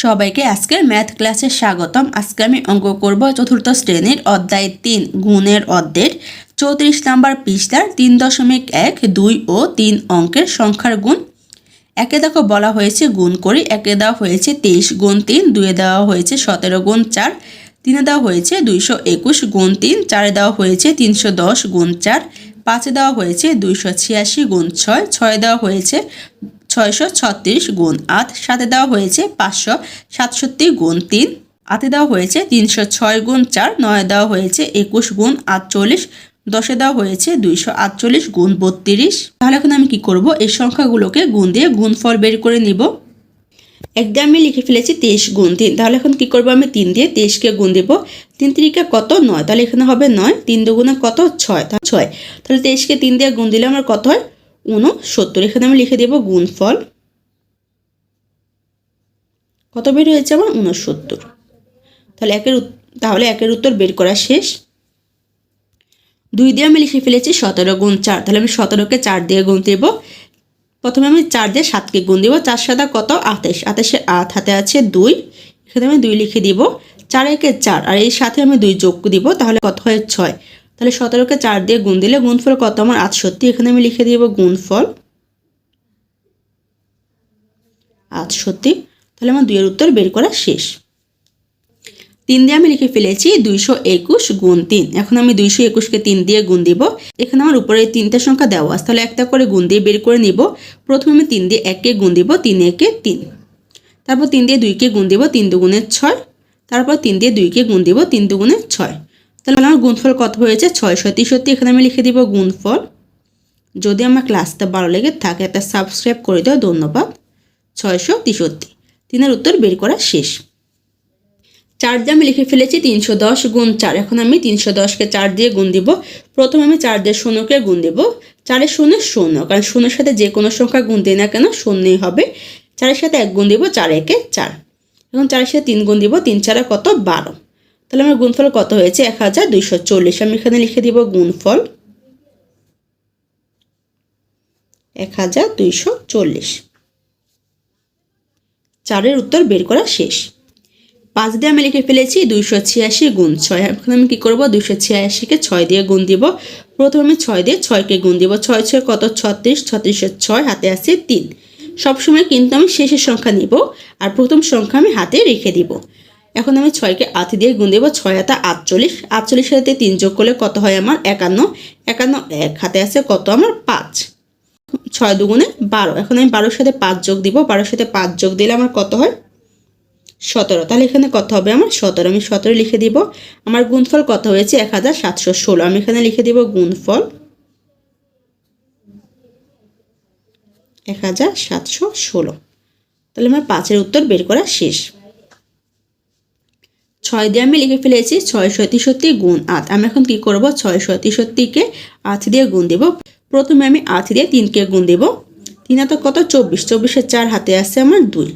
সবাইকে আজকের ম্যাথ ক্লাসে স্বাগতম। আজকে আমি অঙ্ক করব চতুর্থ শ্রেণির অধ্যায় তিন, গুণের অর্ধের চৌত্রিশ নাম্বার পৃষ্ঠার তিন দশমিক এক, দুই ও তিন অঙ্কের সংখ্যার গুণ। একে দেখো বলা হয়েছে গুণ করি, একে দেওয়া হয়েছে তেইশ গুণ তিন, দুয়ে দেওয়া হয়েছে সতেরো গুণ চার, তিনে দেওয়া হয়েছে দুইশো একুশ গুণ তিন, চারে দেওয়া হয়েছে তিনশো দশ গুণ চার, পাঁচে দেওয়া হয়েছে দুইশো ছিয়াশি গুণ ছয় ছয় দেওয়া হয়েছে ছয়শো ছত্রিশ গুণ আট সাথে দেওয়া হয়েছে পাঁচশো সাতষট্টি গুণ তিন। আতে দেওয়া হয়েছে তিনশো ছয় গুণ চার, নয় দেওয়া হয়েছে একুশ গুণ আটচল্লিশ, দশে দেওয়া হয়েছে দুইশো আটচল্লিশ গুণ বত্রিশ। তাহলে এখন আমি কি করব? এই সংখ্যাগুলোকে গুণ দিয়ে গুণফল বের করে নিব। একদম আমি লিখে ফেলেছি তেইশ গুণ তিন। তাহলে এখন কি করব আমি? তিন দিয়ে তেইশকে গুণ দেব। তিন তিরিকে কত? নয়। তাহলে এখানে হবে নয়। তিন দুগুণে কত? ছয়। ছয়। তাহলে তেইশকে তিন দিয়ে গুণ দিলে আমার কত হয়? উনসত্তর, এখানে আমি লিখে দেব গুণফল। কত বের হয়েছে আমার? উনসত্তর। তাহলে একের তাহলে একের উত্তর বের করা শেষ। দুই দিয়ে আমি লিখে ফেলেছি সতেরো গুণ চার। তাহলে আমি সতেরোকে চার দিয়ে গুণ দেব। প্রথমে আমি চার দিয়ে সাতকে গুণ দিব। চার সাদা কত? আঠাশ। আঠাশে আট, হাতে আছে দুই। এখানে আমি দুই লিখে দিব। চার একে চার, আর এই সাথে আমি দুই যোগ দিব। তাহলে কত হয়? ছয়। তাহলে সতেরোকে চার দিয়ে গুণ দিলে গুণফল কত? আমার আটষট্টি এখানে আমি লিখে দিব গুণফল। আটষট্টি তাহলে আমার দুইয়ের উত্তর বের করা শেষ। তিন দিয়ে আমি লিখে ফেলেছি দুইশো একুশ গুণ তিন। এখন আমি দুইশো একুশকে তিন দিয়ে গুণ দিব। এখানে আমার উপরে তিনটে সংখ্যা দেওয়া আছে। তাহলে একটা করে গুণ দিয়ে বের করে নিব। প্রথমে আমি তিন দিয়ে এককে গুণ দিব, তিন একে তিন। তারপর তিন দিয়ে দুইকে গুণ দিব, তিন দুগুণে ছয়। তারপর তিন দিয়ে দুইকে গুণ দিব, তিন দুগুণে ছয়। তাহলে আমার গুণফল কত হয়েছে? ছয়শো তেষট্টি, এখানে আমি লিখে দিব গুণফল। যদি আমার ক্লাসটা ভালো লেগে থাকে, একটা সাবস্ক্রাইব করে দাও, ধন্যবাদ। ছয়শো তেষট্টি, তিনের উত্তর বের করা শেষ। চার দিয়ে আমি লিখে ফেলেছি তিনশো দশ গুণ চার। এখন আমি তিনশো দশকে চার দিয়ে গুণ দিব। প্রথমে আমি চার দিয়ে শূন্যকে গুণ দিব। চারের শূন্য শূন্য, কারণ শূন্যের সাথে যে কোনো সংখ্যা গুণ দিই না কেন, শূন্যই হবে। চারের সাথে এক গুণ দিব, চার একে চার। এখন চারের সাথে তিন গুণ দিব, তিন চারে কত? বারো। তাহলে আমার গুণফল কত হয়েছে? এক হাজার দুইশো চল্লিশ। আমি এখানে লিখে দিব গুণফল এক হাজার দুইশো চল্লিশ। চারের উত্তর বের করা শেষ। পাঁচ দিয়ে আমি লিখে ফেলেছি দুইশো ছিয়াশি গুণ ছয়। এখন আমি কী করব? দুইশো ছিয়াশিকে ছয় দিয়ে গুণ দিব। প্রথমে আমি ছয় দিয়ে ছয়কে গুণ দিব। ছয় ছয় কত? ছত্রিশ। ছত্রিশের ছয়, হাতে আছে তিন। সবসময় কিন্তু আমি শেষের সংখ্যা নিব। আর প্রথম সংখ্যা আমি হাতে রেখে দিব। এখন আমি ছয়কে আতি দিয়ে গুণ দেবো, ছয় হাতে আটচল্লিশ। আটচল্লিশের সাথে তিন যোগ করলে কত হয় আমার? একান্ন। একান্ন এক, হাতে আছে কত আমার? পাঁচ। ছয় দুগুণে বারো। এখন আমি বারোর সাথে পাঁচ যোগ দিব। বারোর সাথে পাঁচ যোগ দিলে আমার কত হয়? সতেরো। তাহলে এখানে কত হবে আমার? সতেরো। আমি সতেরো লিখে দিব। আমার গুণফল কত হয়েছে? এক হাজার সাতশো ষোলো। আমি এখানে লিখে দিব গুণফল এক হাজার সাতশো ষোলো। তাহলে আমার পাঁচের উত্তর বের করা শেষ। ছয় দিয়ে আমি লিখে ফেলেছি ছয়শো তেষট্টি গুণ আট। আমি এখন কি করব? ছয়শো তেষট্টিকে আট দিয়ে গুণ দেব। প্রথমে আমি আট দিয়ে তিনকে গুণ দেব। তিন হাতে কত? চব্বিশ। চব্বিশের চার হাতে আছে আমার দুই।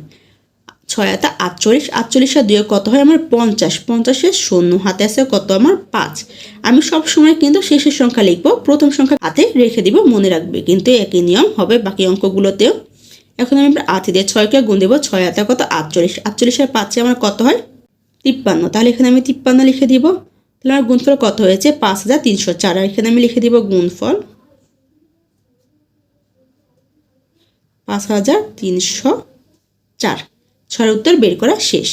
ছয় হাতে আটচল্লিশ। আটচল্লিশের দুয়ে কত হয়? আমার পঞ্চাশ। পঞ্চাশের শূন্য হাতে আছে কত? আমার পাঁচ। আমি সব সময় কিন্তু শেষের সংখ্যা লিখব। প্রথম সংখ্যা হাতে রেখে দিব, মনে রাখবে। কিন্তু একই নিয়ম হবে বাকি অঙ্কগুলোতেও। এখন আমি আট দিয়ে ছয়কে গুণ দেবো। ছয় হাতে কত? আটচল্লিশ। আটচল্লিশের পাঁচে আমার কত হয়? তিপ্পান্ন। তাহলে এখানে আমি তিপ্পান্ন লিখে দিব। তাহলে আমার গুণফল কত হয়েছে? পাঁচ হাজার তিনশো চার। আর এখানে আমি লিখে দিব গুণফল পাঁচ হাজার তিনশো চার। ছয়ের উত্তর বের করা শেষ।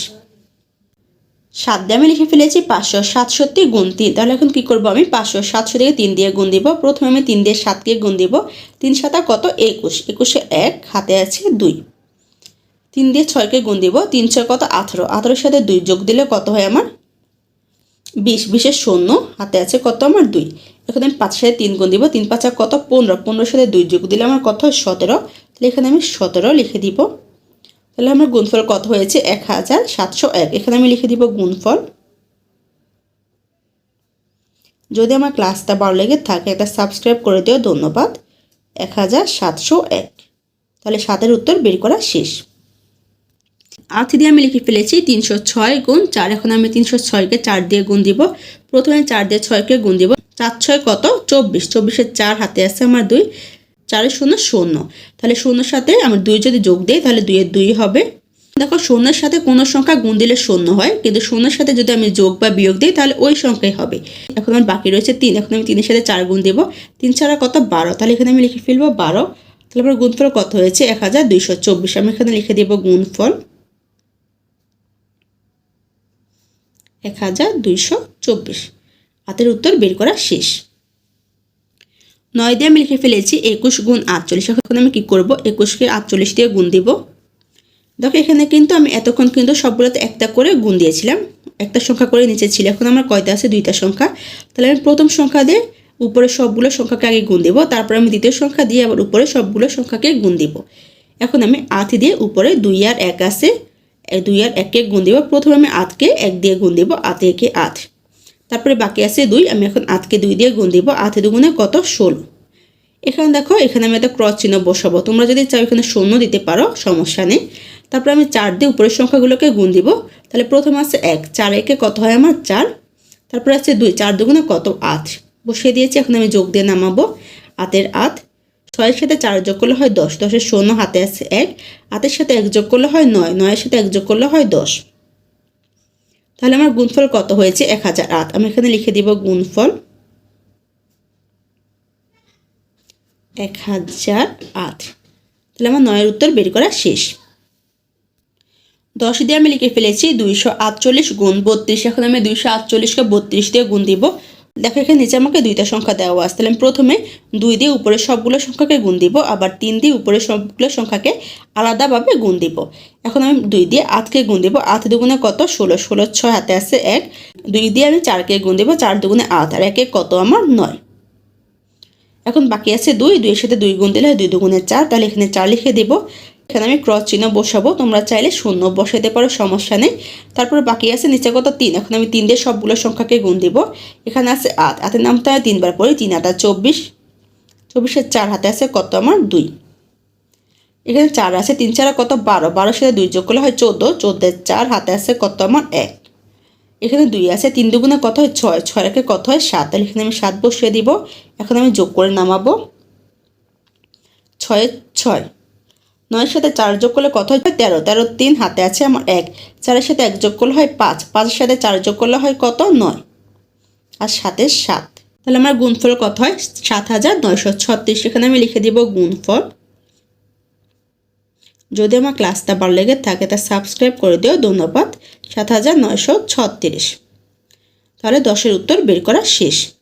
সাত দিয়ে আমি লিখে ফেলেছি পাঁচশো সাতষট্টি গুণ তিন। তাহলে এখন কী করব আমি? পাঁচশো সাতশো থেকে তিন দিয়ে গুণ দিব। প্রথমে আমি তিন দিয়ে সাতকে গুণ দিব। তিন সাতা কত? একুশ। একুশে এক, হাতে আছে দুই। তিন দিয়ে ছয়কে গুণ দিব, তিন ছয় কত? আঠেরো। আঠেরোর সাথে দুই যোগ দিলে কত হয় আমার? বিশ। বিশের শূন্য, হাতে আছে কত আমার? দুই। এখন আমি পাঁচ সাথে তিন গুণ দিব, তিন পাঁচা কত? পনেরো। পনেরোর সাথে দুই যোগ দিলে আমার কত হয়? সতেরো। তাহলে এখানে আমি সতেরো লিখে দিব। তাহলে আমার গুণফল কত হয়েছে? এক হাজার সাতশো এক। এখানে আমি লিখে দিব গুণফল। যদি আমার ক্লাসটা ভালো লেগে থাকে, একটা সাবস্ক্রাইব করে দিও। ধন্যবাদ। এক হাজার সাতশো এক। তাহলে সাতের উত্তর বের করা শেষ। আট দিয়ে আমি লিখে ফেলেছি তিনশো ছয় গুণ চার। এখন আমি তিনশো ছয়কে চার দিয়ে গুণ দিব। প্রথমে চার দিয়ে ছয়কে গুণ দিব। চার ছয় কত? চব্বিশ। চব্বিশের চার হাতে আছে আমার দুই। চারের শূন্য শূন্য। তাহলে শূন্যর সাথে আমার দুই যদি যোগ দিই, তাহলে দুইয়ের দুই হবে। দেখো শূন্যের সাথে কোনো সংখ্যা গুণ দিলে শূন্য হয়, কিন্তু শূন্যের সাথে যদি আমি যোগ বা বিয়োগ দিই, তাহলে ওই সংখ্যাই হবে। এখন আমার বাকি রয়েছে তিন। এখন আমি তিনের সাথে চার গুণ দেবো। তিন ছাড়া কত? বারো। তাহলে এখানে আমি লিখে ফেলব বারো। তাহলে আমার গুণফল কত হয়েছে? এক হাজার দুইশো চব্বিশ। আমি এখানে লিখে দেবো গুণফল। এক হাজার দুইশো চব্বিশ। হাতের উত্তর বের করা শেষ। নয় দিয়ে আমি লিখে ফেলেছি একুশ গুণ আটচল্লিশ। এখন আমি কী করব? একুশকে আটচল্লিশ দিয়ে গুণ দিব। দেখো, এখানে কিন্তু আমি এতক্ষণ কিন্তু সবগুলোতে একটা করে গুণ দিয়েছিলাম। একটা সংখ্যা করে নিচে ছিল। এখন আমার কয়টা আছে? দুইটা সংখ্যা। তাহলে আমি প্রথম সংখ্যা দিয়ে উপরে সবগুলো সংখ্যাকে আগে গুণ দিব। তারপর আমি দ্বিতীয় সংখ্যা দিয়ে আবার উপরে সবগুলো সংখ্যাকে গুণ দিব। এখন আমি আট দিয়ে উপরে দুই আর এক আছে। দুই আর একে গুণ দিব। প্রথমে আমি আটকে এক দিয়ে গুণ দিব আটে একে আট তারপরে বাকি আছে দুই, আমি এখন আটকে দুই দিয়ে গুণ দিব। আটে দুগুণে কত? ষোলো। এখানে দেখো, এখানে আমি একটা ক্রস চিহ্ন বসাবো। তোমরা যদি চাও এখানে শূন্য দিতে পারো, সমস্যা নেই। তারপরে আমি চার দিয়ে উপরের সংখ্যাগুলোকে গুণ দিব। তাহলে প্রথম আছে এক, চার একে কত হয় আমার চার? তারপরে আছে দুই, চার দুগুণে কত? আট বসিয়ে দিয়েছি, এখন আমি যোগ দিয়ে নামাবো। আটের আট ছয়ের সাথে চার যোগ করলে হয় দশ, দশের শূন্য হাতে আছে এক, আটের সাথে এক যোগ করলে হয় নয়, নয়ের সাথে এক যোগ করলে হয় দশ। তাহলে আমার গুণফল কত হয়েছে? এক হাজার আট। আমি এখানে লিখে দিব গুণফল এক হাজার আট। তাহলে আমার নয়ের উত্তর বের করা শেষ। দশ দিয়ে আমি লিখে ফেলেছি দুইশো আটচল্লিশ গুণ বত্রিশ। এখন আমি দুইশো আটচল্লিশকে বত্রিশ দিয়ে গুণ দিব। দেখো, এখানে নিচে আমাকে দুইটা সংখ্যা দেওয়া আছে। তাহলে আমি প্রথমে দুই দিয়ে উপরে সবগুলো সংখ্যাকে গুণ দিব, আবার তিন দিয়ে উপরে সবগুলো সংখ্যাকে আলাদাভাবে গুণ দিব। এখন আমি দুই দিয়ে আটকে গুণ দিব। আট দুগুণে কত? ষোলো। ষোলো ছয় হাতে আছে এক। দুই দিয়ে আমি চারকে গুণ দিব, চার দুগুণে আট। আর একে কত? আমার নয়। এখন বাকি আছে দুই। দুইয়ের সাথে দুই গুণ দিলে দুই দুগুণে চার। তাহলে এখানে চার লিখে দেবো। এখানে আমি ক্রস চিহ্ন বসাবো, তোমরা চাইলে শূন্য বসাতে পারো, সমস্যা নেই। তারপর বাকি আছে নিচে কত? তিন। এখন আমি তিন দিয়ে সবগুলো সংখ্যাকে গুণ দিব। এখানে আছে আট। আটের নামটা তিনবার পরে তিন, আটা চব্বিশ। চব্বিশের চার হাতে আছে কত? আমার দুই। এখানে চার আছে। তিন চার কত? বারো। বারোর সাথে দুই যোগ করলে হয় চোদ্দ। চোদ্দের চার হাতে আছে কত? আমার এক। এখানে দুই আছে। তিন দুগুণে কত হয়? ছয়। ছয় একে কত হয়? সাত। তাহলে এখানে আমি সাত বসিয়ে দিব। এখন আমি যোগ করে নামাবো। ছয় ছয়। নয়ের সাথে চার যোগ করলে কত হয়? তেরো। তেরো তিন, হাতে আছে আমার এক। চারের সাথে এক যোগ করলে হয় পাঁচ। পাঁচের সাথে চার যোগ করলে হয় কত? নয়। আর সাতের সাত। তাহলে আমার গুণফল কত হয়? সাত হাজার নয়শো ছত্রিশ। এখানে আমি লিখে দিব গুণফল। যদি আমার ক্লাসটা ভালো লেগে থাকে, তা সাবস্ক্রাইব করে দিও। ধন্যবাদ। সাত হাজার নয়শো ছত্রিশ। তাহলে দশের উত্তর বের করা শেষ।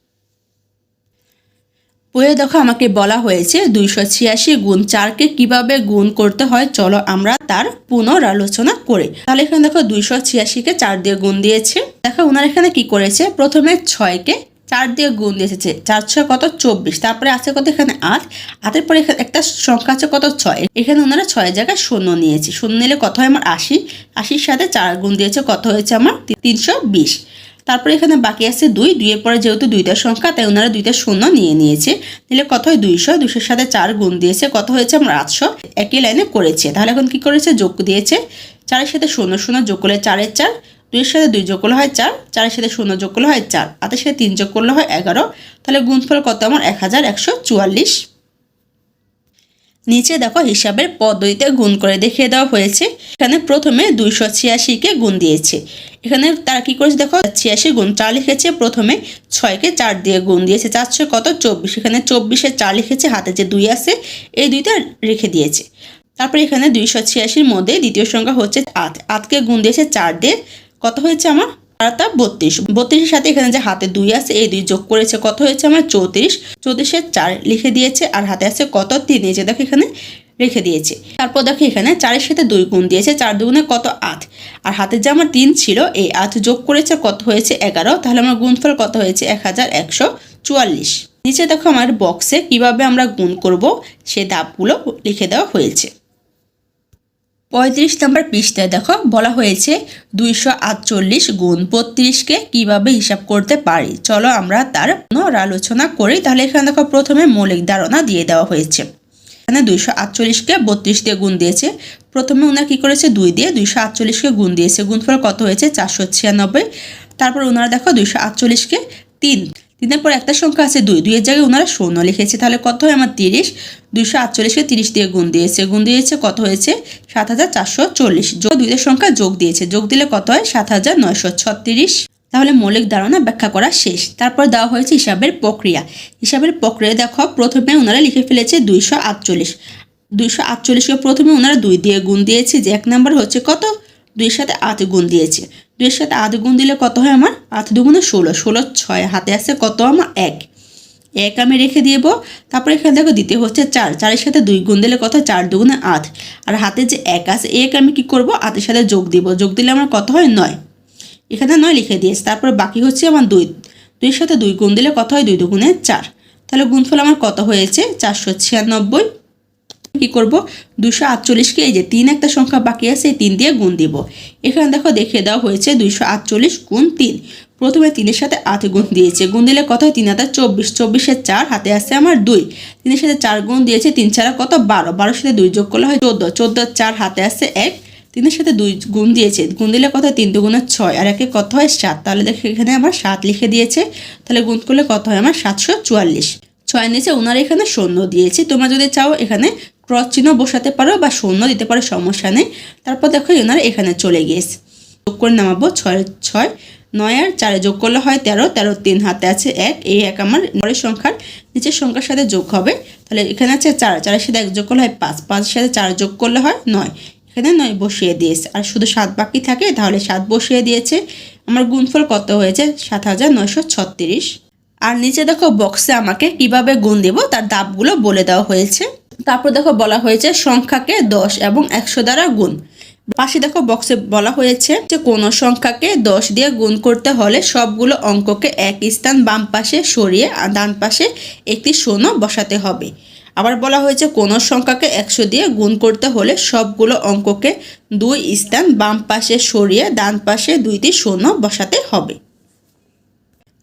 বইয়ে দেখো, আমাকে বলা হয়েছে দুইশো ছিয়াশি গুণ চারকে কীভাবে গুণ করতে হয়, চলো আমরা তার পুনরালোচনা করে। তাহলে এখানে দেখো, দুইশো ছিয়াশিকে চার দিয়ে গুণ দিয়েছে। দেখো ওনার এখানে কি করেছে? প্রথমে ছয়কে চার দিয়ে গুণ দিয়েছে। চার ছয় কত? চব্বিশ। তারপরে আছে কত? এখানে আট। আটের পরে এখানে একটা সংখ্যা আছে কত? ছয়। এখানে ওনারা ছয় জায়গায় শূন্য নিয়েছে। শূন্য নিলে কত হয়? আমার আশি। আশির সাথে চার গুণ দিয়েছে, কত হয়েছে? আমার তিনশো বিশ। তারপরে এখানে বাকি আছে দুই, দুইয়ের পরে যেহেতু দুইটা সংখ্যা, তাই ওনারা দুইটা শূন্য নিয়ে নিয়েছে। নিলে কত হয়? দুইশো, দুইশোর সাথে চার গুণ দিয়েছে, কত হয়েছে? আমরা আটশো। একই লাইনে করেছে। তাহলে এখন কি করেছে? যোগ দিয়েছে। চারের সাথে শূন্য শূন্য যোগ করলে চারের চার। দুইয়ের সাথে দুই যোগ করলে হয় চার। চারের সাথে শূন্য যোগ করলে হয় চার। আটের সাথে তিন যোগ করলে হয় এগারো। তাহলে গুণফল কত? আমার এক হাজার একশো চুয়াল্লিশ। নিচে দেখো হিসাবের পদ্ধতিতে গুণ করে দেখিয়ে দেওয়া হয়েছে। এখানে প্রথমে দুইশো ছিয়াশিকে গুণ দিয়েছে। এখানে তারা কি করেছে দেখো? ছিয়াশি গুণ চার লিখেছে, প্রথমে ছয়কে চার দিয়ে গুণ দিয়েছে। চার ছয় কত? চব্বিশ। এখানে চব্বিশে চার লিখেছে, হাতে যে দুই আছে, এই দুইটা রেখে দিয়েছে। তারপরে এখানে দুইশো ছিয়াশির মধ্যে দ্বিতীয় সংখ্যা হচ্ছে আট। আটকে গুণ দিয়েছে চার দিয়ে। কত হয়েছে আমার? তা বত্রিশ। বত্রিশের সাথে এখানে যে হাতে দুই আছে, এই দুই যোগ করেছে কত হয়েছে আমার? চৌত্রিশ। চৌত্রিশের চার লিখে দিয়েছে, আর হাতে আছে কত? তিন। এই যে দেখো এখানে রেখে দিয়েছে। তারপর দেখো এখানে চারের সাথে দুই গুণ দিয়েছে, চার দুগুণে কত? আট। আর হাতে যে আমার তিন ছিল, এই আট যোগ করেছে কত হয়েছে? এগারো। তাহলে আমার গুণফল কত হয়েছে? এক হাজার একশো চুয়াল্লিশ। নিচে দেখো আমার বক্সে কীভাবে আমরা গুণ করব, সে ধাপগুলো লিখে দেওয়া হয়েছে। পঁয়ত্রিশ নম্বর পৃষ্ঠায় দেখো, বলা হয়েছে দুইশো আটচল্লিশ গুণ বত্রিশকে কীভাবে হিসাব করতে পারি? চলো আমরা তার আলোচনা করি। তাহলে এখানে দেখো, প্রথমে মৌলিক ধারণা দিয়ে দেওয়া হয়েছে। এখানে দুইশো আটচল্লিশকে বত্রিশ দিয়ে গুণ দিয়েছে। প্রথমে ওনারা কী করেছে? দুই দিয়ে দুইশো আটচল্লিশকে গুণ দিয়েছে। গুণফল কত হয়েছে? চারশো ছিয়ানব্বই। তারপর ওনারা দেখো, দুইশো আটচল্লিশকে তিন তিনের পর একটা সংখ্যা আছে দুই। দুইয়ের জায়গায় ওনারা শূন্য লিখেছে। তাহলে কত হয়? আমার তিরিশ, দুইশো আটচল্লিশকে তিরিশ দিয়ে গুণ দিয়েছে। গুণ দিয়েছে কত হয়েছে? সাত হাজার চারশো চল্লিশ। যোগ দুইয়ের সংখ্যা যোগ দিয়েছে। যোগ দিলে কত হয়? সাত হাজার নয়শো ছত্রিশ। তাহলে মৌলিক ধারণা ব্যাখ্যা করা শেষ। তারপর দেওয়া হয়েছে হিসাবের প্রক্রিয়া। হিসাবের প্রক্রিয়া দেখো, প্রথমে ওনারা লিখে ফেলেছে দুইশো আটচল্লিশ। দুইশো আটচল্লিশকে প্রথমে ওনারা দুই দিয়ে গুণ দিয়েছে। যে এক নাম্বার হচ্ছে কত? দুইয়ের সাথে আট গুণ দিয়েছে। দুইয়ের সাথে আধ গুণ দিলে কত হয় আমার? আট দুগুণে ষোলো। ষোলো ছয়। হাতে আছে কত আমার? এক। এক আমি রেখে দিব তারপরে এখানে দেখো দ্বিতীয় হচ্ছে চার। চারের সাথে দুই গুণ দিলে কত? চার দুগুণে আট। আর হাতে যে এক আছে, এক আমি কি করব? আটের সাথে যোগ দিব। যোগ দিলে আমার কত হয়? নয়। এখানে নয় লিখে দিয়েছে। তারপর বাকি হচ্ছে আমার দুই। দুইয়ের সাথে দুই গুণ দিলে কত হয়? দুই দুগুণে চার। তাহলে গুণফল আমার কত হয়েছে? চারশো ছিয়ানব্বই। কি করব? দুশো আটচল্লিশকে এই যে তিন একটা সংখ্যা বাকি আছে, এই তিন দিয়ে গুণ দিব। এখানে দেখো দেখিয়ে দেওয়া হয়েছে দুইশো আটচল্লিশ গুণ তিন। প্রথমে তিনের সাথে আট গুণ দিয়েছে। গুণ দিলে কত হয়? তিন হাজার চব্বিশ। চব্বিশের চার হাতে আছে আমার দুই। তিনের সাথে চার গুণ দিয়েছে, তিন ছাড়া কত? বারো। বারোর সাথে দুই যোগ করলে হয় চোদ্দ। চোদ্দোর চার হাতে আছে এক। তিনের সাথে দুই গুণ দিয়েছে। গুণ দিলে কত তিন দুগুণের ছয়। আর একে কত হয়? সাত। তাহলে দেখো এখানে আমার সাত লিখে দিয়েছে। তাহলে গুণ করলে কত হয়? আমার সাতশো চুয়াল্লিশ। ছয় নিচে ওনারা এখানে শূন্য দিয়েছে। তোমরা যদি চাও এখানে ক্রস চিহ্ন বসাতে পারো বা শূন্য দিতে পারো, সমস্যা নেই। তারপর দেখো ওনারা এখানে চলে গিয়েছে। যোগ করে নামাবো, ছয় ছয়, নয় আর চারে যোগ করলে হয় তেরো তেরো তিন হাতে আছে এক, এই এক আমার পরের সংখ্যার নিচের সংখ্যার সাথে যোগ হবে। তাহলে এখানে আছে চার, চারের সাথে এক যোগ করলে হয় পাঁচ, পাঁচের সাথে চার যোগ করলে হয় নয়। এখানে নয় বসিয়ে দিয়েছে। আর শুধু সাত বাকি থাকে, তাহলে সাত বসিয়ে দিয়েছে। আমার গুণফল কত হয়েছে? সাত হাজার নয়শো ছত্রিশ। আর নিচে দেখো বক্সে আমাকে কীভাবে গুণ দেব, তার দাবগুলো বলে দেওয়া হয়েছে। তারপর দেখো বলা হয়েছে সংখ্যাকে দশ এবং একশো দ্বারা গুণ। পাশে দেখো বক্সে বলা হয়েছে যে কোনো সংখ্যাকে দশ দিয়ে গুণ করতে হলে সবগুলো অঙ্ককে এক স্থান বাম পাশে সরিয়ে ডান পাশে একটি শূন্য বসাতে হবে। আবার বলা হয়েছে কোনো সংখ্যাকে একশো দিয়ে গুণ করতে হলে সবগুলো অঙ্ককে দুই স্থান বাম পাশে সরিয়ে ডান পাশে দুইটি শূন্য বসাতে হবে।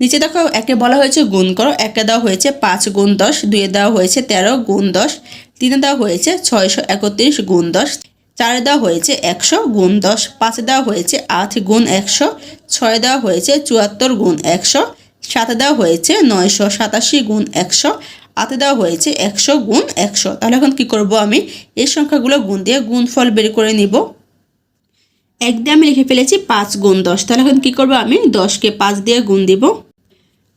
নিচে দেখো একে বলা হয়েছে গুণ করো, একে দেওয়া হয়েছে পাঁচ গুণ দশ, দুয়ে দেওয়া হয়েছে তেরো গুণ দশ তিনে দেওয়া হয়েছে ছয়শো একত্রিশ গুণ দশ, চারে দেওয়া হয়েছে একশো গুণ দশ, পাঁচে দেওয়া হয়েছে আট গুণ একশো, ছয় দেওয়া হয়েছে চুয়াত্তর গুণ একশো, সাতে দেওয়া হয়েছে নয়শো সাতাশি গুণ একশো আতে দেওয়া হয়েছে একশো গুণ একশো। তাহলে এখন কি করব আমি? এই সংখ্যাগুলো গুণ দিয়ে গুণফল বের করে নিব। এক দিয়ে আমি লিখে ফেলেছি পাঁচ গুণ দশ। তাহলে এখন কী করব আমি? দশকে পাঁচ দিয়ে গুণ দিব।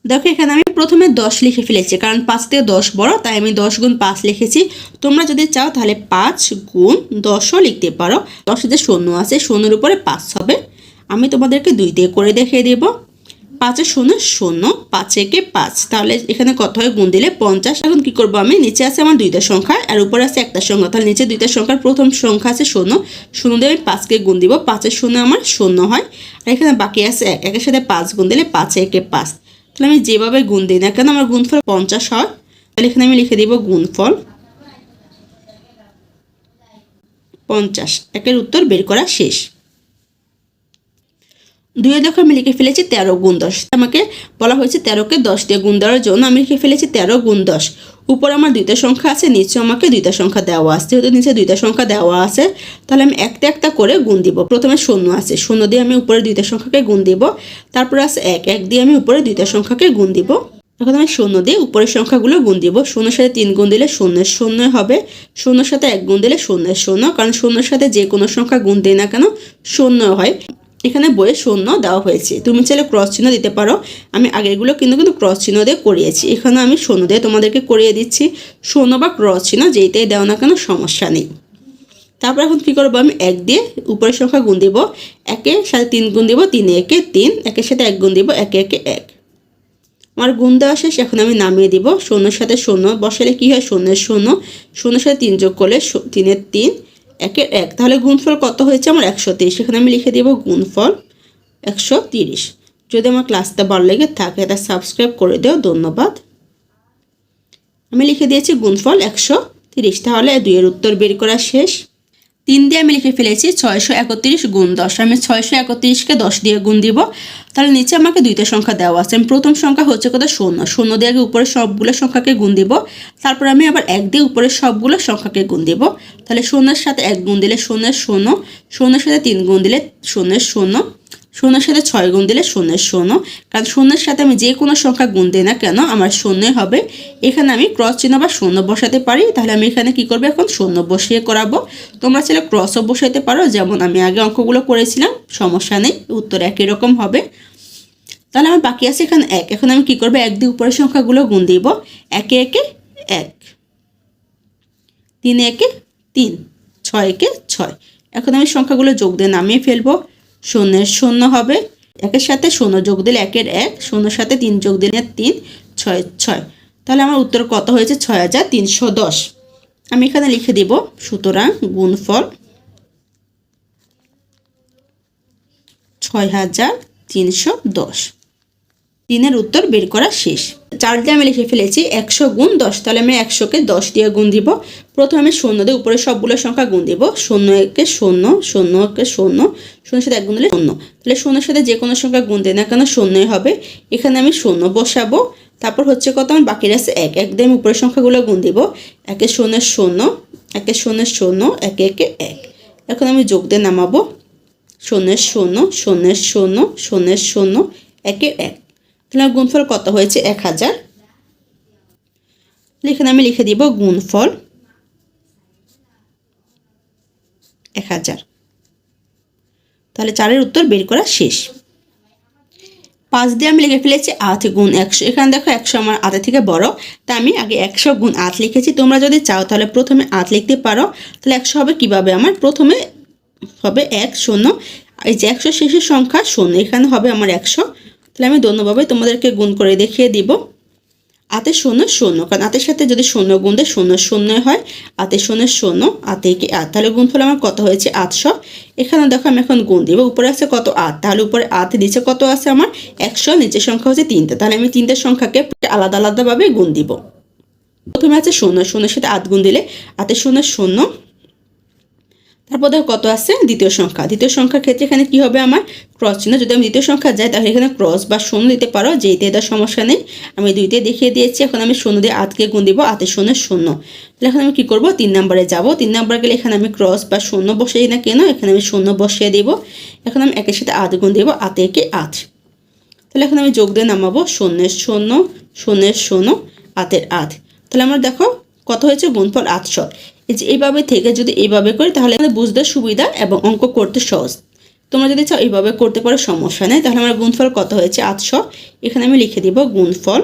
দেখো, এখানে আমি প্রথমে দশ লিখে ফেলেছি, কারণ পাঁচ থেকে দশ বড়, তাই আমি দশ গুণ পাঁচ লিখেছি। তোমরা যদি চাও তাহলে পাঁচ গুণ দশও লিখতে পারো। দশে যে শূন্য আছে, শূন্যের উপরে পাঁচ হবে। আমি তোমাদেরকে দুই দিয়ে করে দেখিয়ে দেবো। পাঁচে শূন্য শূন্য, পাঁচ একে পাঁচ। তাহলে এখানে কত হয়? গুণ দিলে পঞ্চাশ। এখন কি করব আমি? নিচে আছে আমার দুইটা সংখ্যা, আর উপরে আছে একটা সংখ্যা। তাহলে নিচে দুইটা সংখ্যার প্রথম সংখ্যা আছে শূন্য। শূন্য দিয়ে আমি পাঁচকে গুণ দিব। পাঁচের শূন্য আমার শূন্য হয়। আর এখানে বাকি আছে এক। একের সাথে পাঁচ গুণ দিলে পাঁচ একে পাঁচ। তাহলে আমি যেভাবে গুণ দিই না কেন আমার গুণফল পঞ্চাশ হয়, তাহলে এখানে আমি লিখে দিব গুণফল পঞ্চাশ। একের উত্তর বের করা শেষ। দুয়ে দেখো আমি লিখে ফেলেছি তেরো গুণ দশ। আমাকে বলা হয়েছে তেরোকে দশ দিয়ে গুণ দেওয়ার জন্য আমি লিখে ফেলেছি তেরো গুণ দশ। উপর আমার দুইটা সংখ্যা আছে, নিচে আমাকে দুইটা সংখ্যা দেওয়া আছে। যেহেতু নিচে দুইটা সংখ্যা দেওয়া আছে, তাহলে আমি একটা একটা করে গুণ দিব। প্রথমে শূন্য আছে, শূন্য দিয়ে আমি উপরে দুইটা সংখ্যাকে গুণ দিব। তারপর আছে এক এক দিয়ে আমি উপরে দুইটা সংখ্যাকে গুণ দিব। এখন আমি শূন্য দিয়ে উপরের সংখ্যাগুলো গুণ দিব। শূন্যের সাথে তিন গুণ দিলে শূন্যের শূন্য হবে। শূন্যের সাথে এক গুণ দিলে শূন্যের শূন্য, কারণ শূন্যের সাথে যে কোনো সংখ্যা গুণ দিই না কেন শূন্য হয়। এখানে বইয়ে শূন্য দেওয়া হয়েছে। তুমি চাইলে ক্রস চিহ্ন দিতে পারো। আমি আগেরগুলো কিন্তু কিন্তু ক্রস চিহ্ন দিয়ে করিয়েছি। এখানে আমি শূন্য দিয়ে তোমাদেরকে করিয়ে দিচ্ছি। শূন্য বা ক্রস চিহ্ন যেইটাই দেও না কেন সমস্যা নেই। তারপর এখন কী করব আমি? এক দিয়ে উপরের সংখ্যা গুণ দিব। একে সাথে তিন গুণ দিব তিনে, একে তিন, একের সাথে এক গুণ দিব একে একে এক। আমার গুণ দেওয়া শেষ। এখন আমি নামিয়ে দিব। শূন্যের সাথে শূন্য। বসালে কী হয়? শূন্যের শূন্য। শূন্যের সাথে তিন যোগ করলে তিনের তিন। একের এক। তাহলে গুণফল কত হয়েছে? আমার একশো তিরিশ। এখানে আমি লিখে দেবো গুণফল একশো তিরিশ। যদি আমার ক্লাসটা ভালো লেগে থাকে তা সাবস্ক্রাইব করে দেও। ধন্যবাদ। আমি লিখে দিয়েছি গুণফল একশো তিরিশ। তাহলে দুইয়ের উত্তর বের করা শেষ। তিন দিয়ে আমি লিখে ফেলেছি ছয়শো একত্রিশ গুণ দশ। আমি ছয়শো একত্রিশকে দশ দিয়ে গুণ দিব। তাহলে নিচে আমাকে দুইটা সংখ্যা দেওয়া আছে। আমি প্রথম সংখ্যা হচ্ছে কত? শূন্য। শূন্য দিয়ে আগে উপরের সবগুলো সংখ্যাকে গুণ দিব। তারপর আমি আবার এক দিয়ে উপরের সবগুলো সংখ্যাকে গুণ দিব। তাহলে শূন্যের সাথে এক গুণ দিলে শূন্যের শূন্য, শূন্যের সাথে তিন গুণ দিলে শূন্যের শূন্য। শূন্যের সাথে ছয় গুণ দিলে শূন্যের শূন্য। কারণ শূন্যের সাথে আমি যে কোনো সংখ্যা গুণ দিই না কেন, আমার শূন্যই হবে। এখানে আমি ক্রস চিহ্ন বা শূন্য বসাতে পারি। তাহলে আমি এখানে কি করব এখন? শূন্য বসিয়ে করাবো। তোমরা চাইলে ক্রসও বসাইতে পারো। যেমন আমি আগে অঙ্কগুলো করেছিলাম, সমস্যা নেই, উত্তর একই রকম হবে। তাহলে আমার বাকি আছে এখানে এক। এখন আমি কি করব? এক দিয়ে উপরের সংখ্যাগুলো গুণ দিব। একে একে এক। তিন একে তিন। ছয় একে ছয়। এখন আমি সংখ্যাগুলো যোগ দিয়ে নামিয়ে ফেলব। শূন্যের শূন্য হবে। একের সাথে শূন্য যোগ দিলে একের এক, শূন্যর সাথে তিন যোগ দিলে তিন, ছয় ছয়। তাহলে আমার উত্তর কত হয়েছে? ছয় হাজার তিনশো দশ। আমি এখানে লিখে দিব, সুতরাং গুণফল ছয় হাজার তিনশো দশ। তিনের উত্তর বের করা শেষ। চার আমি লিখে ফেলেছি একশো গুণ দশ, তাহলে আমি একশোকে দশ দিয়ে গুণ দিব। প্রথমে আমি শূন্য দিয়ে উপরে সবগুলো সংখ্যা গুণ দিব। শূন্য একে শূন্য শূন্য একে শূন্য, শূন্যের সাথে এক গুণ দিলে শূন্য। তাহলে শূন্যের সাথে যে কোনো সংখ্যা গুণ দিই না কেন শূন্যই হবে। এখানে আমি শূন্য বসাবো। তারপর হচ্ছে কত? আমার বাকি আছে এক। এক দিয়ে আমি উপরের সংখ্যাগুলো গুণ দিব। একে শূন্যের শূন্য, একে শূন্যের শূন্য, একে একে এক। এখন আমি যোগ দিয়ে নামাবো। শূন্যের শূন্য শূন্যের শূন্য শূন্যের শূন্য, একে এক। তাহলে গুণফল কত হয়েছে? এক হাজার। এখানে আমি লিখে দিব গুণফল এক হাজার। তাহলে চারের উত্তর বের করা শেষ। পাঁচ দিয়ে আমি লিখে ফেলেছি আট গুণ একশো। এখানে দেখো একশো আমার আটের থেকে বড়। তা আমি আগে একশো গুণ আট লিখেছি। তোমরা যদি চাও তাহলে প্রথমে আট লিখতে পারো। তাহলে একশো হবে কীভাবে? আমার প্রথমে হবে এক শূন্য। এই যে একশো শেষের সংখ্যা শূন্য। এখানে হবে আমার একশো। তাহলে আমি দন্যভাবে তোমাদেরকে গুণ করে দেখিয়ে দিব। আতে শূন্য শূন্য। কারণ আতের সাথে যদি শূন্য গুণ দেয়, শূন্য শূন্য হয়। আতে শূন্য শূন্য, আতে কি আট তাহলে গুণফল আমার কত হয়েছে? আটশো এখানে দেখো আমি এখন গুণ দিব। উপরে আছে কত আট তাহলে উপরে আট নিচে কত আছে আমার? একশো। নিচের সংখ্যা হচ্ছে তিনটে। তাহলে আমি তিনটে সংখ্যাকে আলাদা, আলাদাভাবে গুণ দিব। প্রথমে আছে শূন্য। শূন্যের সাথে আট গুণ দিলে আতে শূন্য শূন্য তারপর দেখো কত আছে দ্বিতীয় সংখ্যা। দ্বিতীয় সংখ্যার ক্ষেত্রে এখানে কি হবে আমার? ক্রস চিহ্ন। যদি আমি দ্বিতীয় সংখ্যা যাই, তাহলে এখানে ক্রস বা শূন্য দিতে পারো। যেইতে দেওয়ার সমস্যা নেই। আমি দুইতে দেখিয়ে দিয়েছি। এখন আমি শূন্য দিয়ে আটকে গুণ দিব। আতে শূন্য শূন্য। তাহলে এখন আমি কী করব? তিন নম্বরে যাব। তিন নম্বরে গেলে এখানে আমি ক্রস বা শূন্য বসিয়ে না কেন? এখানে আমি শূন্য বসিয়ে দিব। এখন আমি একের সাথে আট গুণ দিব। আতে একে আট তাহলে এখন আমি যোগ দিয়ে নামাবো। শূন্যের শূন্য শূন্যের শূন্য, আতের আট তাহলে আমার দেখো কত হয়েছে? গুণফল আটশো। এইভাবে থেকে যদি এইভাবে করি, তাহলে আমাদের বুঝতে সুবিধা এবং অঙ্ক করতে সহজ। তোমরা যদি চাও এইভাবে করতে পারো, সমস্যা নেই। তাহলে আমার গুণফল কত হয়েছে? আটশো। এখানে আমি লিখে দিব গুণফল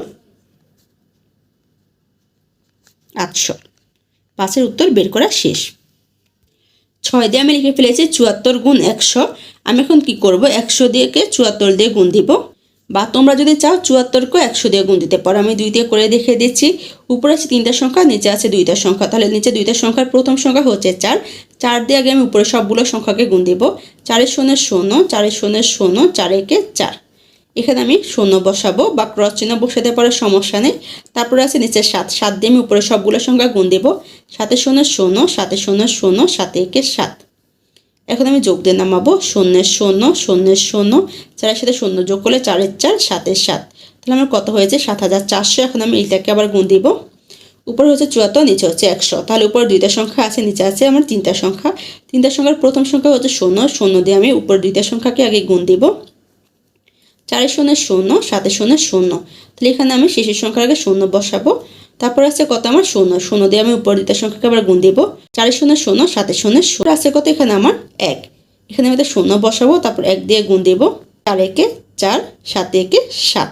আটশো। পাঁচের উত্তর বের করা শেষ। ছয় দিয়ে আমি লিখে ফেলেছি চুয়াত্তর গুণ একশো। আমি এখন কি করব? একশো দিয়েকে চুয়াত্তর দিয়ে গুণ দিব। বা তোমরা যদি চাও চুয়াত্তরকেও একশো দিয়ে গুণ দিতে পারো। আমি দুই দিয়ে করে দেখে দিচ্ছি। উপরে আছে তিনটা সংখ্যা, নিচে আছে দুইটা সংখ্যা। তাহলে নিচে দুইটা সংখ্যার প্রথম সংখ্যা হচ্ছে চার। চার দিয়ে আগে আমি উপরে সবগুলো সংখ্যাকে গুণ দিব। চারের শূন্যের শূন্য চারের শূন্যের শূন্য, চার একে চার। এখানে আমি শূন্য বসাবো বা ক্রস চিহ্ন বসাতে পারার সমস্যা নেই। তারপরে আছে নিচে সাত। সাত দিয়ে আমি উপরে সবগুলো সংখ্যা গুণ দেবো। সাতে শূন্যের শূন্য, সাতে শূন্যের শূন্য, সাতে একে সাত। এখন আমি যোগ দিয়ে নামাবো শূন্যের শূন্য শূন্যের শূন্য, চারের সাথে শূন্য যোগ করলে চারের চার, সাতের সাত। তাহলে আমার কত হয়েছে? সাত হাজার চারশো। এখন আমি এইটাকে আবার গুণ দিব। উপরে হচ্ছে চুয়াত্তর, নিচে হচ্ছে একশো। তাহলে উপরে দুইটা সংখ্যা আছে, নিচে আছে আমার তিনটা সংখ্যা। তিনটা সংখ্যার প্রথম সংখ্যা হচ্ছে শূন্য। শূন্য দিয়ে আমি উপরে দুইটা সংখ্যাকে আগে গুণ দিব। চারের শূন্যের শূন্য সাতের শূন্যের শূন্য। তাহলে এখানে আমি শেষের সংখ্যার আগে শূন্য বসাবো। তারপর আছে কত? আমার শূন্য। শূন্য দিয়ে আমি উপর দুইটা সংখ্যাকে আবার গুণ দিব। চারের শূন্য শূন্য, সাতের শূন্য শূন্য। আছে কত? এখানে আমার এক। এখানে আমি শূন্য বসাবো, তারপর এক দিয়ে গুণ দিব। চার একে চার, সাত একে সাত।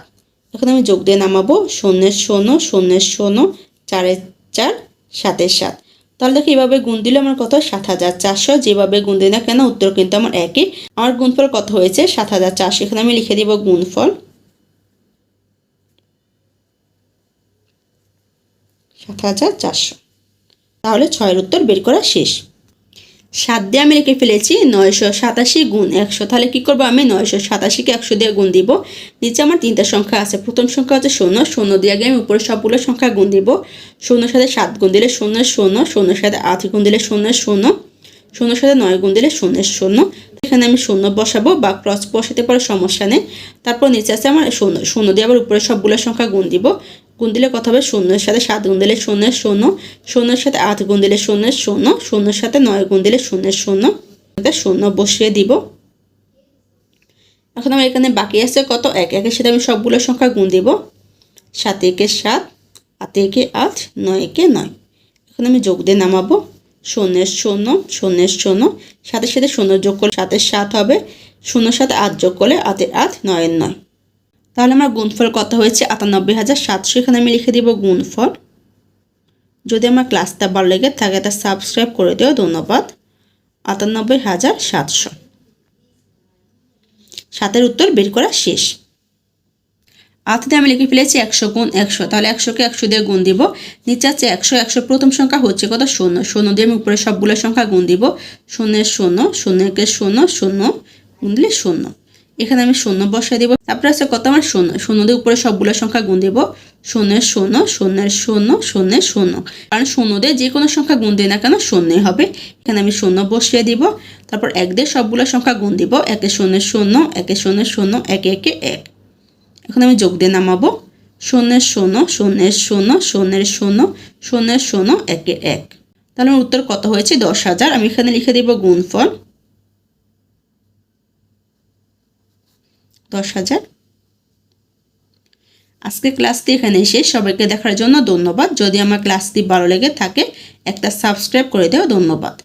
এখন আমি যোগ দিয়ে নামাবো। শূন্যের শূন্য শূন্যের শূন্য চারের চার সাতের সাত। তাহলে দেখো, এইভাবে গুণ দিলে আমার কত? সাত হাজার চারশো। যেভাবে গুণ দিই না কেন, উত্তর কিন্তু আমার একই। আমার গুণফল কত হয়েছে? সাত হাজার চারশো। এখানে আমি লিখে দিব গুণফল। সাত হাজার চারশো। তাহলে ছয়ের উত্তর বের করা শেষ। সাত দিয়ে আমি লিখে ফেলেছি নয়শো সাতাশি গুণ একশো। তাহলে কী করব আমি? নয়শো সাতাশিকে একশো দিয়ে গুণ দিব। নিচে আমার তিনটা সংখ্যা আছে। প্রথম সংখ্যা হচ্ছে শূন্য। শূন্য দিয়ে আগে আমি উপরে সবগুলো সংখ্যা গুণ দিব। শূন্যর সাথে সাত গুণ দিলে শূন্য শূন্য, শূন্যর সাথে আট গুণ দিলে শূন্য শূন্য, শূন্যর সাথে নয় গুণ দিলে শূন্য শূন্য। এখানে আমি শূন্য বসাবো বা ক্রস বসাতে পারো, সমস্যা নেই। তারপর নিচে আছে আমার শূন্য। শূন্য দিয়ে আবার উপরে সবগুলো সংখ্যা গুণ দিব। গুণ দিলে কত হবে শূন্যের সাথে সাত গুণ দিলে শূন্যের শূন্য শূন্যের সাথে আট গুণ দিলে শূন্যের শূন্য শূন্যের সাথে নয় গুণ দিলে শূন্যের শূন্য শূন্য বসিয়ে দিব এখন আমার এখানে বাকি আছে কত এক একের সাথে আমি সবগুলো সংখ্যা গুণ দিব সাত একে সাত আট একে আট নয় একে নয় এখন আমি যোগ দিয়ে নামাবো শূন্যের শূন্য শূন্যের শূন্য সাথে সাথে শূন্য যোগ করলে সাতের সাত হবে শূন্য সাথে আট যোগ করলে আটের আট নয়ের নয় তাহলে আমার গুণফল কত হয়েছে? আটানব্বই হাজার সাতশো। এখানে আমি লিখে দিব গুণফল। যদি আমার ক্লাসটা ভালো লেগে থাকে, তা সাবস্ক্রাইব করে দিও। ধন্যবাদ। আটানব্বই হাজার সাতশো। সাতের উত্তর বের করা শেষ। আটতে আমি লিখে ফেলেছি একশো গুণ একশো। তাহলে একশোকে একশো দিয়ে গুণ দিব। নিচে আছে একশো। একশো প্রথম সংখ্যা হচ্ছে কত? শূন্য। শূন্য দিয়ে আমি উপরে সবগুলো সংখ্যা গুণ দিব। শূন্যের শূন্য, শূন্যকে শূন্য শূন্য গুণ দিলে শূন্য। এখানে আমি শূন্য বসাই দিব। তারপরে আছে কত? আমার শূন্য। শূন্য দিয়ে উপরে সবগুলো সংখ্যা গুণ দিব। শূন্যের শূন্য শূন্যের শূন্য শূন্যের শূন্য। কারণ শূন্য দিয়ে যে কোনো সংখ্যা গুণ দিই না কেন, শূন্যই হবে। এখানে আমি শূন্য বসিয়ে দিব। তারপর এক দিয়ে সবগুলো সংখ্যা গুণ দিব। একে শূন্যের শূন্য, একে শূন্যের শূন্য, একে একে, এক। এখন আমি যোগ দিয়ে নামাবো। শূন্যের শূন্য শূন্যের শূন্য শূন্যের শূন্য শূন্যের শূন্য, একে, এক। তাহলে আমার উত্তর কত হয়েছে? দশ হাজার। আমি এখানে লিখে দিব গুণফল। দশ হাজার। আজকে ক্লাসটি এখানে এসে সবাইকে দেখার জন্য ধন্যবাদ। যদি আমার ক্লাসটি ভালো লেগে থাকে, একটা সাবস্ক্রাইব করে দেওয়া ধন্যবাদ।